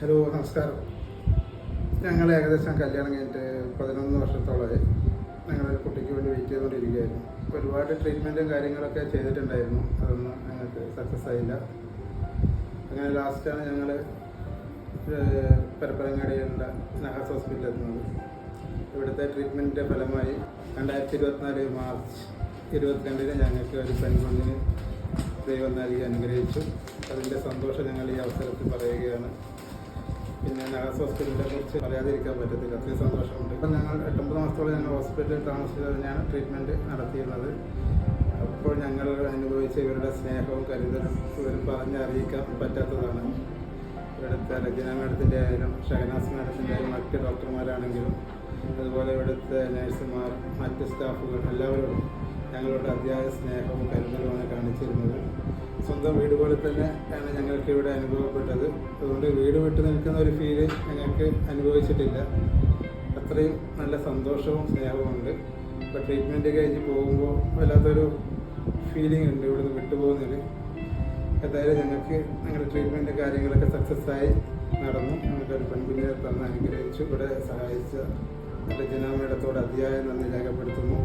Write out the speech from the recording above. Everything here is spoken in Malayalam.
ഹലോ നമസ്കാരം. ഞങ്ങൾ ഏകദേശം കല്യാണം കഴിഞ്ഞിട്ട് പതിനൊന്ന് വർഷത്തോളമായി ഞങ്ങളൊരു കുട്ടിക്ക് വേണ്ടി വെയിറ്റ് ചെയ്തുകൊണ്ടിരിക്കുകയായിരുന്നു. ഒരുപാട് ട്രീറ്റ്മെന്റും കാര്യങ്ങളൊക്കെ ചെയ്തിട്ടുണ്ടായിരുന്നു. അതൊന്നും ഞങ്ങൾക്ക് സക്സസ് ആയില്ല. അങ്ങനെ ലാസ്റ്റാണ് ഞങ്ങൾ പരപ്പരങ്ങാടിയിലുള്ള നഹാസ് ഹോസ്പിറ്റലിൽ എത്തുന്നത്. ഇവിടുത്തെ ട്രീറ്റ്മെന്റിന്റെ ഫലമായി രണ്ടായിരത്തി ഇരുപത്തിനാല് മാർച്ച് ഇരുപത്തിരണ്ടിന് ഞങ്ങൾക്ക് ഒരു പെൺകുഞ്ഞിന് ദൈവം നൽകി അനുഗ്രഹിച്ചു. അതിന്റെ സന്തോഷം ഞങ്ങൾ ഈ അവസരത്തിൽ പറയുകയാണ്. നഗസ് ഹോസ്പിറ്റലിനെ കുറിച്ച് പറയാതിരിക്കാൻ പറ്റത്തില്ല. അത്രയും സന്തോഷമുണ്ട്. ഇപ്പം ഞങ്ങൾ എട്ടൊമ്പത് മാസത്തോളം ഞങ്ങൾ ഹോസ്പിറ്റലിൽ താമസിച്ചത് തന്നെയാണ് ട്രീറ്റ്മെന്റ് നടത്തിയിരുന്നത്. അപ്പോൾ ഞങ്ങൾ അനുഭവിച്ച ഇവരുടെ സ്നേഹവും കരുതലും ഇവരും പറഞ്ഞറിയിക്കാൻ പറ്റാത്തതാണ്. ഇവിടുത്തെ രജന മേഡത്തിന്റെ ആയാലും ഷഹനാസ് മേഡത്തിന്റെ ആയാലും മറ്റ് ഡോക്ടർമാരാണെങ്കിലും അതുപോലെ ഇവിടുത്തെ നഴ്സുമാർ മറ്റ് സ്റ്റാഫുകൾ എല്ലാവരോടും ഞങ്ങളുടെ അതിയായ സ്നേഹവും കരുതലുമാണ് സ്വന്തം വീട് പോലെ തന്നെ ആണ് ഞങ്ങൾക്ക് ഇവിടെ അനുഭവപ്പെട്ടത്. അതുകൊണ്ട് വീട് വിട്ടു നിൽക്കുന്ന ഒരു ഫീൽ ഞങ്ങൾക്ക് അനുഭവിച്ചിട്ടില്ല. അത്രയും നല്ല സന്തോഷവും സ്നേഹവും ഉണ്ട്. ഇപ്പോൾ ട്രീറ്റ്മെന്റ് കഴിഞ്ഞ് പോകുമ്പോൾ വല്ലാത്തൊരു ഫീലിംഗ് ഉണ്ട് ഇവിടുന്ന് വിട്ടുപോകുന്നതിൽ എന്തായാലും ഞങ്ങൾക്ക് ഞങ്ങളുടെ ട്രീറ്റ്മെന്റ് കാര്യങ്ങളൊക്കെ സക്സസ് ആയി നടന്നു. ഞങ്ങൾക്കൊരു പെൺകുഞ്ഞിനെ തന്നെ അനുഗ്രഹിച്ചു. ഇവിടെ സഹായിച്ച നല്ല ജനാമേടത്തോട് അതിയായ നന്ദി രേഖപ്പെടുത്തുന്നു.